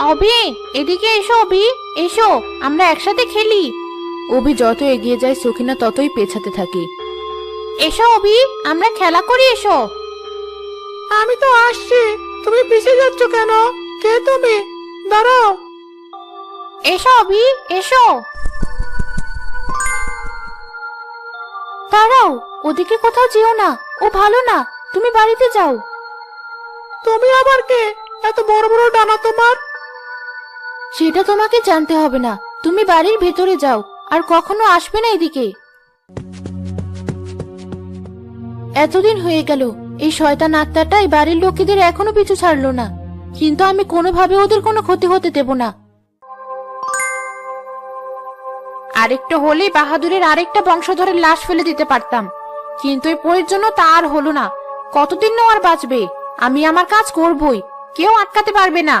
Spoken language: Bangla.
অবি এদিকে এসো অভি এসো আমরা একসাথে খেলি। অভি যত এগিয়ে যায় সখিনা ততই পেছাতে থাকে। এসো অভি আমরা খেলা করি এসো। আমি তো আসছি তুমি পিছিয়ে যাচ্ছ কেন? কে তুমি? দাঁড়াও। এসো অভি এসো। দাঁড়াও ওদিকে কোথাও যেও না ও ভালো না তুমি বাড়িতে যাও। তুমি আবার কে? এত বড় বড় ডানা তোমার? সেটা তোমাকে জানতে হবে না। তুমি বাড়ির ভেতরে যাও, আর কখনো আসবে না এদিকে। এতদিন হয়ে গেল, এই শয়তান আত্মাটা এই বাড়ির লোকেদের এখনও পিছু ছাড়লো না। কিন্তু আমি কোনোভাবে ওদের কোনো ক্ষতি হতে দেব না। আরেকটা হলে বাহাদুরের আরেকটা বংশধরের লাশ ফেলে দিতে পারতাম। কিন্তু এই পরের জন্য তা আর হলো না। কতদিন আর বাঁচবে? আমি আমার কাজ করবই, কেউ আটকাতে পারবে না।